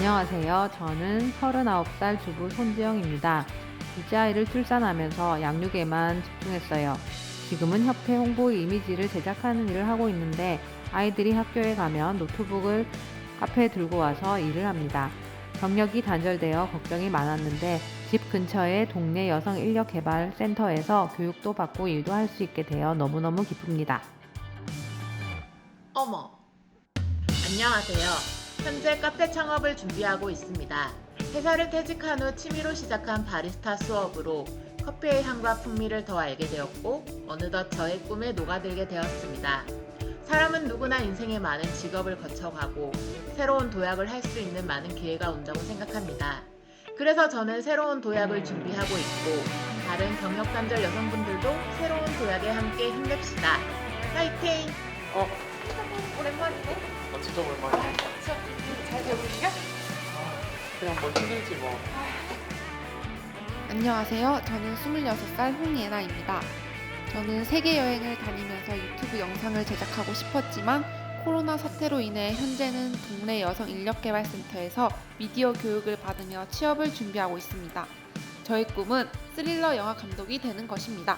안녕하세요. 저는 39살 주부 손지영입니다. 둘째 아이를 출산하면서 양육에만 집중했어요. 지금은 협회 홍보 이미지를 제작하는 일을 하고 있는데 아이들이 학교에 가면 노트북을 카페에 들고 와서 일을 합니다. 경력이 단절되어 걱정이 많았는데 집 근처의 동네 여성 인력 개발 센터에서 교육도 받고 일도 할 수 있게 되어 너무너무 기쁩니다. 어머. 안녕하세요. 현재 카페 창업을 준비하고 있습니다. 회사를 퇴직한 후 취미로 시작한 바리스타 수업으로 커피의 향과 풍미를 더 알게 되었고 어느덧 저의 꿈에 녹아들게 되었습니다. 사람은 누구나 인생에 많은 직업을 거쳐가고 새로운 도약을 할 수 있는 많은 기회가 온다고 생각합니다. 그래서 저는 새로운 도약을 준비하고 있고 다른 경력 단절 여성분들도 새로운 도약에 함께 힘냅시다. 파이팅! 어, 오랜만이네. 아, 진짜 오랜만이야. 그냥 뭐 힘들지 뭐. 안녕하세요. 저는 26살 홍예나입니다. 저는 세계 여행을 다니면서 유튜브 영상을 제작하고 싶었지만 코로나 사태로 인해 현재는 동네 여성 인력개발센터에서 미디어 교육을 받으며 취업을 준비하고 있습니다. 저의 꿈은 스릴러 영화 감독이 되는 것입니다.